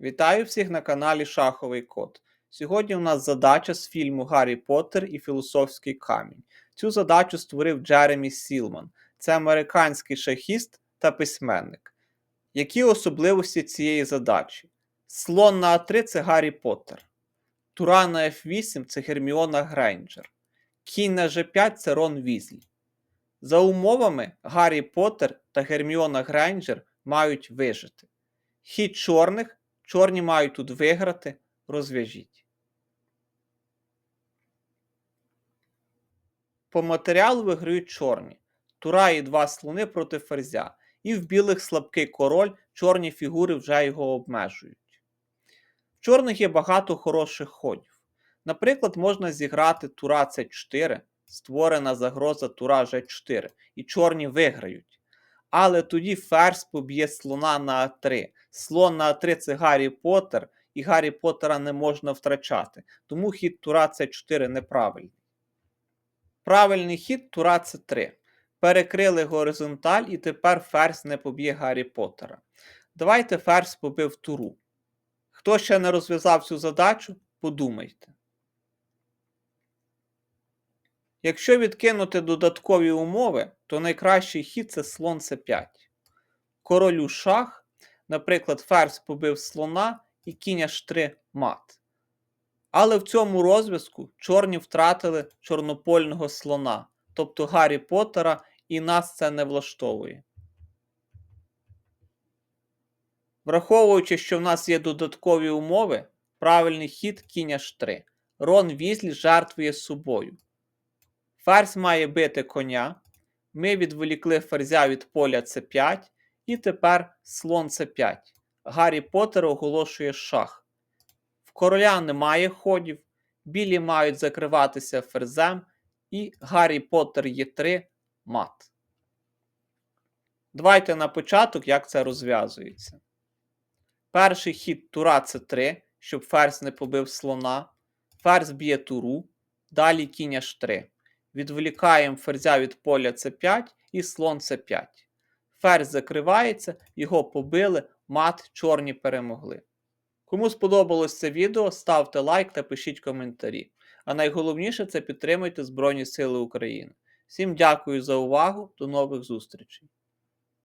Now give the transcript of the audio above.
Вітаю всіх на каналі Шаховий Код. Сьогодні у нас задача з фільму Гаррі Поттер і Філософський камінь. Цю задачу створив Джеремі Сілман. Це американський шахіст та письменник. Які особливості цієї задачі? Слон на А3 це Гаррі Поттер. Тура на F8 це Герміона Грейнджер. Кінь на G5 це Рон Візлі. За умовами, Гаррі Поттер та Герміона Грейнджер мають вижити. Хід чорних, чорні мають тут виграти, розв'яжіть. По матеріалу виграють чорні. Тура і два слони проти ферзя. І в білих слабкий король, чорні фігури вже його обмежують. В чорних є багато хороших ходів. Наприклад, можна зіграти тура С4, створена загроза тура Ж4, і чорні виграють. Але тоді ферзь поб'є слона на А3. Слон на А3 це Гаррі Поттер, і Гаррі Поттера не можна втрачати. Тому хід тура С4 неправильний. Правильний хід тура С3. Перекрили горизонталь, і тепер ферзь не поб'є Гаррі Поттера. Давайте ферзь побив туру. Хто ще не розв'язав цю задачу, подумайте. Якщо відкинути додаткові умови, то найкращий хід це слон С5. Королю шах, наприклад, ферзь побив слона і кінь H3 мат. Але в цьому розв'язку чорні втратили чорнопольного слона, тобто Гаррі Поттера, і нас це не влаштовує. Враховуючи, що в нас є додаткові умови, правильний хід кінь H3. Рон Візлі жертвує собою. Ферзь має бити коня. Ми відволікли ферзя від поля С5, і тепер слон С5. Гаррі Поттер оголошує шах. В короля немає ходів, білі мають закриватися ферзем, і Гаррі Поттер Є3 мат. Давайте на початок, як це розв'язується. Перший хід тура С3, щоб ферзь не побив слона. Ферзь б'є туру, далі кінь H3. Відволікаємо ферзя від поля С5 і слон С5. Ферзь закривається, його побили, мат чорні перемогли. Кому сподобалось це відео, ставте лайк та пишіть коментарі. А найголовніше це підтримуйте Збройні Сили України. Всім дякую за увагу, до нових зустрічей!